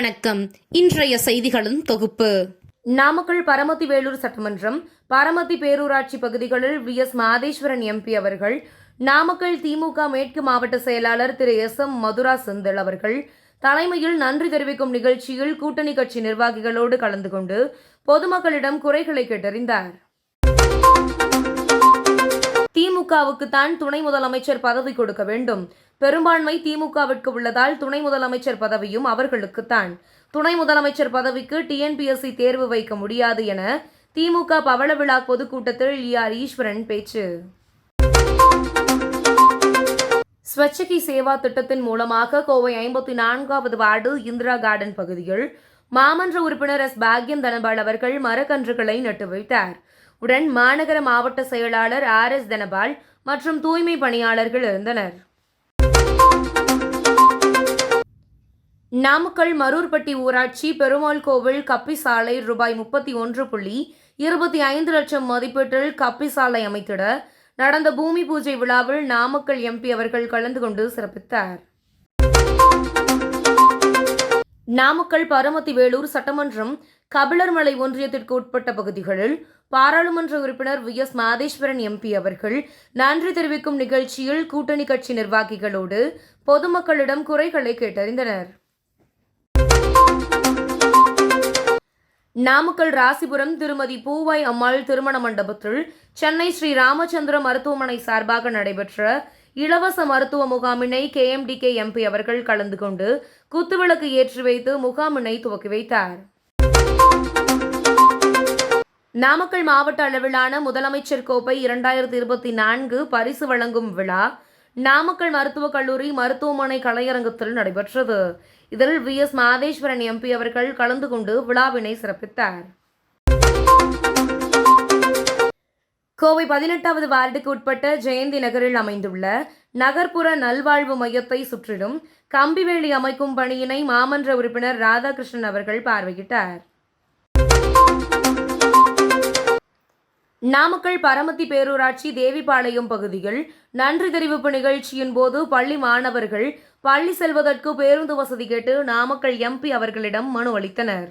வணக்கம். இன்றைய செய்திகளின் தொகுப்பு. நாமக்கல் பரமத்தி வேலூர் சட்டமன்றம் பரமத்தி பேரூராட்சி பகுதிகளில் வி. எஸ். மாதேஸ்வரன் எம்பி அவர்கள் நாமக்கல் திமுக மேற்கு மாவட்ட செயலாளர் திரு. எஸ். எம். மதுரா செந்தில் அவர்கள் தலைமையில் நன்றி தெரிவிக்கும் நிகழ்ச்சியில் கூட்டணி கட்சி நிர்வாகிகளோடு கலந்து கொண்டு பொதுமக்களிடம் குறைகளை கேட்டறிந்தார். திமுகவுக்கு தான் துணை முதலமைச்சர் பதவி கொடுக்க வேண்டும். பெரும்பான்மை திமுகவிற்கு உள்ளதால் துணை முதலமைச்சர் பதவியும் அவர்களுக்குத்தான். துணை முதலமைச்சர் பதவிக்கு டிஎன்பிஎஸ்சி தேர்வு வைக்க முடியாது என திமுக பவள விழா பொதுக்கூட்டத்தில் ஆர் ஈஸ்வரன் பேச்சு. ஸ்வச்சகி சேவா திட்டத்தின் மூலமாக கோவை ஐம்பத்தி நான்காவது வார்டு இந்திரா கார்டன் பகுதியில் மாமன்ற உறுப்பினர் எஸ் பாக்யம் தனபால் அவர்கள் மரக்கன்றுகளை நட்டு வைத்தார். உடன் மாநகர மாவட்ட செயலாளர் ஆர் எஸ் தனபால் மற்றும் தூய்மை பணியாளர்கள் இருந்தனர். நாமக்கல் மரூர்பட்டி ஊராட்சி பெருமாள் கோவில் கப்பி சாலை ரூபாய் முப்பத்தி ஒன்று புள்ளி இருபத்தி ஐந்து லட்சம் மதிப்பீட்டில் கப்பி சாலை அமைத்திட நடந்த பூமி பூஜை விழாவில் நாமக்கல் எம்பி அவர்கள் கலந்து கொண்டு சிறப்பித்தார். நாமக்கல் பரமத்தி வேலூர் சட்டமன்றம் கபிலர்மலை ஒன்றியத்திற்கு உட்பட்ட பகுதிகளில் பாராளுமன்ற உறுப்பினர் வி. எஸ். மாதேஸ்வரன் எம்பி அவர்கள் நன்றி தெரிவிக்கும் நிகழ்ச்சியில் கூட்டணி கட்சி நிர்வாகிகளோடு பொதுமக்களிடம் குறைகளை கேட்டறிந்தனர். நாமக்கல் ராசிபுரம் திருமதி பூவாய் அம்மாள் திருமண மண்டபத்தில் சென்னை ஸ்ரீ ராமச்சந்திர மருத்துவமனை சார்பாக நடைபெற்ற இலவச மருத்துவ முகாமினை கேஎம்டிகே எம்பி அவர்கள் கலந்து கொண்டு குத்துவிளக்கு ஏற்றி வைத்து முகாமினை துவக்கி வைத்தார். நாமக்கல் மாவட்ட அளவிலான முதலமைச்சர் கோப்பை இரண்டாயிரத்தி இருபத்தி நான்கு பரிசு வழங்கும் விழா நாமக்கல் மருத்துவக் கல்லூரி மருத்துவமனை கலையரங்கத்தில் நடைபெற்றது. இதில் வி எஸ் மாதேஸ்வரன் எம்பி அவர்கள் கலந்து கொண்டு விழாவினை சிறப்பித்தார். கோவை பதினெட்டாவது வார்டுக்கு உட்பட்ட ஜெயந்தி நகரில் அமைந்துள்ள நகர்ப்புற நல்வாழ்வு மையத்தை சுற்றிலும் கம்பிவேலி அமைக்கும் பணியினை மாமன்ற உறுப்பினர் ராதாகிருஷ்ணன் அவர்கள் பார்வையிட்டார். நாமக்கல் பரமத்தி பேரூராட்சி தேவிபாளையம் பகுதியில் நன்றி தெரிவிப்பு நிகழ்ச்சியின் போது பள்ளி மாணவர்கள் பள்ளி செல்வதற்கு பேருந்து வசதி கேட்டு நாமக்கல் எம்பி அவர்களிடம் மனு அளித்தனர்.